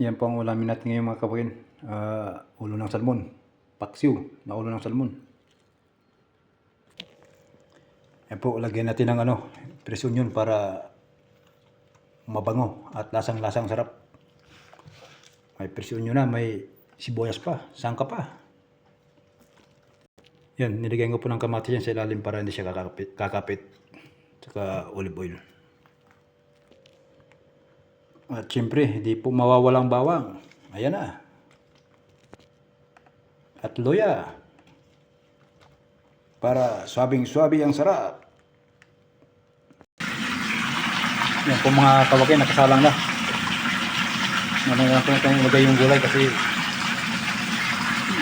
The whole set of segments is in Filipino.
Yan po ang ulamin natin ngayon mga kawain. Ah, ulo ng salmon. Paksiw na ulo ng salmon. Yan po, lagyan natin ng ano, presyon yun para mabango at lasang-lasang sarap. May presyon yun na, may sibuyas pa, sangka pa. Yan, nilagyan ko po ng kamatis yan sa ilalim para hindi siya kakapit. kakapit. Saka olive oil. At syempre, hindi po mawawalang bawang. Ayan na. At loya. Para swabing-swabi ang sarap. Yan po mga kawagay, nakasalang na. Ano lang po natin ilagay yung gulay kasi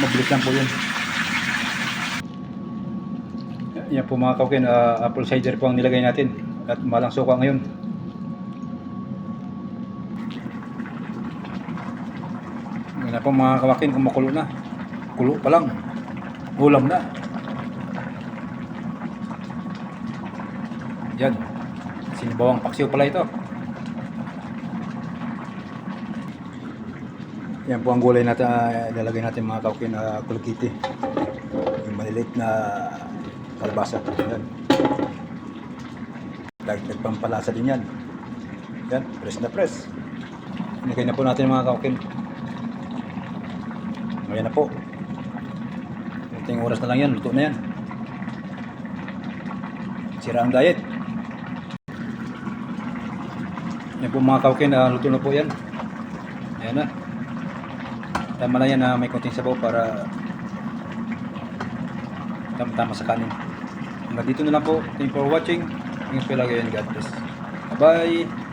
mabilis lang po yun. Yan po mga kawagay, ah, apple cider po ang nilagay natin. At malang suka ngayon. Na po mga kawakin, kumukulo na. Kulo pa lang. Ulam na. Yan. Sinibawang paksiw pala ito. Yan po ang gulay natin, uh, ilalagay natin mga kawakin na kulkiti. Yung maliliit na kalabasa. Yan. Dagdag pampalasa din yan. Yan, press na press. Inigay na po natin mga kawakin. Ngayon na po. Kunting oras na lang yan, luto na yan. Sira ang diet. Yan po mga kawakin, ah, luto na po yan. Ayan na. Tama na yan na may konting sabaw para tama-tama sa kanin. Hanggang dito na lang po. Thank you for watching. Thanks for lagi God bless. Bye-bye.